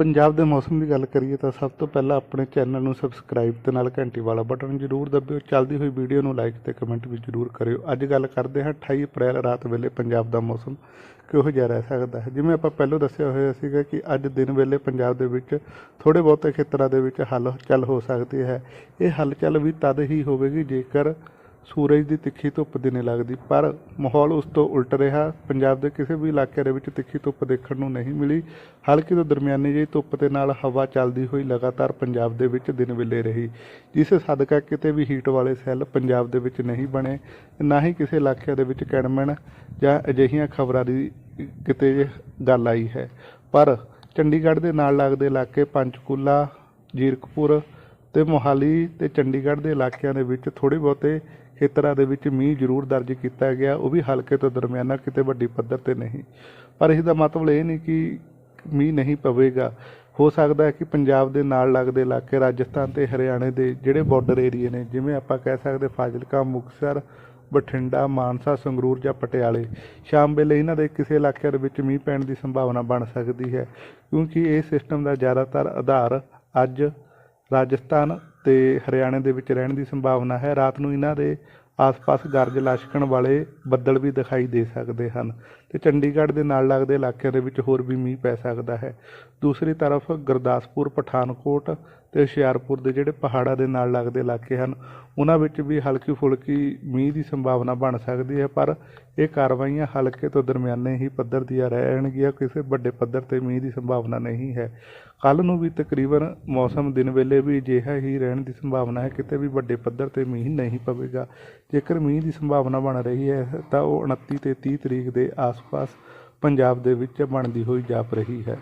ਪੰਜਾਬ ਦੇ ਮੌਸਮ ਦੀ ਗੱਲ ਕਰੀਏ ਤਾਂ ਸਭ ਤੋਂ ਪਹਿਲਾਂ ਆਪਣੇ ਚੈਨਲ ਨੂੰ ਸਬਸਕ੍ਰਾਈਬ ਤੇ ਨਾਲ ਘੰਟੀ ਵਾਲਾ ਬਟਨ ਜ਼ਰੂਰ ਦਬਿਓ। ਚੱਲਦੀ ਹੋਈ ਵੀਡੀਓ ਨੂੰ ਲਾਈਕ ਤੇ ਕਮੈਂਟ ਵੀ ਜ਼ਰੂਰ ਕਰਿਓ। ਅੱਜ ਗੱਲ ਕਰਦੇ ਹਾਂ 28 ਅਪ੍ਰੈਲ ਰਾਤ ਵੇਲੇ ਪੰਜਾਬ ਦਾ ਮੌਸਮ ਕਿਹੋ ਜਿਹਾ ਰਹਿ ਸਕਦਾ ਹੈ? ਜਿਵੇਂ ਆਪਾਂ ਪਹਿਲਾਂ ਦੱਸਿਆ ਹੋਇਆ ਸੀਗਾ ਕਿ ਅੱਜ ਦਿਨ ਵੇਲੇ ਪੰਜਾਬ ਦੇ ਵਿੱਚ ਥੋੜੇ ਬਹੁਤੇ ਖੇਤਰਾਂ ਦੇ ਵਿੱਚ ਹਲਚਲ ਹੋ ਸਕਦੀ ਹੈ। ਇਹ ਹਲਚਲ ਵੀ ਤਦ ਹੀ ਹੋਵੇਗੀ ਜੇਕਰ ਸੂਰਜ ਦੀ ਤਿੱਖੀ ਧੁੱਪ ਦਿਨੇ ਲੱਗਦੀ, ਪਰ ਮਾਹੌਲ ਉਸ ਤੋਂ ਉਲਟ ਰਿਹਾ। ਪੰਜਾਬ ਦੇ ਕਿਸੇ ਵੀ ਇਲਾਕੇ ਦੇ ਵਿੱਚ ਤਿੱਖੀ ਧੁੱਪ ਦੇਖਣ ਨੂੰ ਨਹੀਂ ਮਿਲੀ। ਹਲਕੀ ਤੋਂ ਦਰਮਿਆਨੀ ਜਿਹੀ ਧੁੱਪ ਦੇ ਨਾਲ ਹਵਾ ਚੱਲਦੀ ਹੋਈ ਲਗਾਤਾਰ ਪੰਜਾਬ ਦੇ ਵਿੱਚ ਦਿਨ ਵੇਲੇ ਰਹੀ। ਜਿਸ ਸਦਕਾ ਕਿਤੇ ਵੀ ਹੀਟ ਵਾਲੇ ਸੈੱਲ ਪੰਜਾਬ ਦੇ ਵਿੱਚ ਨਹੀਂ ਬਣੇ, ਨਾ ਹੀ ਕਿਸੇ ਇਲਾਕੇ ਦੇ ਵਿੱਚ ਕੈੜਮਣ ਜਾਂ ਅਜਿਹੀਆਂ ਖਬਰਾਂ ਦੀ ਕਿਤੇ ਗੱਲ ਆਈ ਹੈ। ਪਰ ਚੰਡੀਗੜ੍ਹ ਦੇ ਨਾਲ ਲੱਗਦੇ ਇਲਾਕੇ ਪੰਚਕੂਲਾ, ਜੀਰਕਪੁਰ ਤੇ ਮੋਹਾਲੀ ਤੇ ਚੰਡੀਗੜ੍ਹ ਦੇ ਇਲਾਕਿਆਂ ਦੇ ਵਿੱਚ ਥੋੜੇ ਬਹੁਤੇ ਖੇਤਰਾਂ ਦੇ ਵਿੱਚ ਮੀਂਹ ਜ਼ਰੂਰ ਦਰਜ ਕੀਤਾ ਗਿਆ, ਉਹ ਵੀ ਹਲਕੇ ਤੋਂ ਦਰਮਿਆਨਾ, ਕਿਤੇ ਵੱਡੀ ਪੱਧਰ ਤੇ ਨਹੀਂ। ਪਰ ਇਸ ਦਾ ਮਤਲਬ ਇਹ ਨਹੀਂ ਕਿ ਮੀਂਹ ਨਹੀਂ ਪਵੇਗਾ। ਹੋ ਸਕਦਾ ਹੈ ਕਿ ਪੰਜਾਬ ਦੇ ਨਾਲ ਲੱਗਦੇ ਇਲਾਕੇ, ਰਾਜਸਥਾਨ ਤੇ ਹਰਿਆਣੇ ਦੇ ਜਿਹੜੇ ਬਾਰਡਰ ਏਰੀਏ ਨੇ, ਜਿਵੇਂ ਆਪਾਂ ਕਹਿ ਸਕਦੇ ਫਾਜ਼ਿਲਕਾ, ਮੁਕਤਸਰ, ਬਠਿੰਡਾ, ਮਾਨਸਾ, ਸੰਗਰੂਰ ਜਾਂ ਪਟਿਆਲੇ, ਸ਼ਾਮ ਵੇਲੇ ਇਹਨਾਂ ਦੇ ਕਿਸੇ ਇਲਾਕਿਆਂ ਦੇ ਵਿੱਚ ਮੀਂਹ ਪੈਣ ਦੀ ਸੰਭਾਵਨਾ ਬਣ ਸਕਦੀ ਹੈ। ਕਿਉਂਕਿ ਇਹ ਸਿਸਟਮ ਦਾ ਜ਼ਿਆਦਾਤਰ ਆਧਾਰ ਅੱਜ ਰਾਜਸਥਾਨ ਤੇ ਹਰਿਆਣੇ ਦੇ ਵਿੱਚ ਰਹਿਣ ਦੀ ਸੰਭਾਵਨਾ ਹੈ। ਰਾਤ ਨੂੰ ਇਹਨਾਂ ਦੇ ਆਸ-ਪਾਸ ਗਰਜ ਲਸ਼ਕਣ ਵਾਲੇ ਬੱਦਲ ਵੀ ਦਿਖਾਈ ਦੇ ਸਕਦੇ ਹਨ। ਤੇ ਚੰਡੀਗੜ੍ਹ ਦੇ ਨਾਲ ਲੱਗਦੇ ਇਲਾਕਿਆਂ ਦੇ ਵਿੱਚ ਹੋਰ ਵੀ ਮੀਂਹ ਪੈ ਸਕਦਾ ਹੈ। ਦੂਸਰੀ ਤਰਫ ਗੁਰਦਾਸਪੁਰ, ਪਠਾਨਕੋਟ ਤੇ ਹੁਸ਼ਿਆਰਪੁਰ ਦੇ ਜਿਹੜੇ ਪਹਾੜਾਂ ਦੇ ਨਾਲ ਲੱਗਦੇ ਇਲਾਕੇ ਹਨ, ਉਹਨਾਂ ਵਿੱਚ ਵੀ ਹਲਕੀ ਫੁਲਕੀ ਮੀਂਹ ਦੀ ਸੰਭਾਵਨਾ ਬਣ ਸਕਦੀ ਹੈ, ਪਰ ਇਹ ਕਾਰਵਾਈਆਂ ਹਲਕੇ ਤੋਂ ਦਰਮਿਆਨੇ ਹੀ ਪੱਧਰ ਦੀਆਂ ਰਹਿਣਗੀਆਂ, ਕਿਸੇ ਵੱਡੇ ਪੱਧਰ ਤੇ ਮੀਂਹ ਦੀ ਸੰਭਾਵਨਾ ਨਹੀਂ ਹੈ। ਕੱਲ ਨੂੰ ਵੀ ਤਕਰੀਬਨ ਮੌਸਮ ਦਿਨ ਵੇਲੇ ਵੀ ਅਜਿਹਾ ਹੀ ਰਹਿਣ ਦੀ ਸੰਭਾਵਨਾ ਹੈ, ਕਿਤੇ ਵੀ ਵੱਡੇ ਪੱਧਰ ਤੇ ਮੀਂਹ ਨਹੀਂ ਪਵੇਗਾ। ਜੇਕਰ ਮੀਂਹ ਦੀ ਸੰਭਾਵਨਾ ਬਣ ਰਹੀ ਹੈ, ਤਾਂ ਉਹ 29 ਤੇ 30 ਤਰੀਕ ਦੇ ਆਸ ਆਸ-ਪਾਸ ਪੰਜਾਬ ਦੇ ਵਿੱਚ ਬਣਦੀ ਹੋਈ ਜਾਪ ਰਹੀ ਹੈ।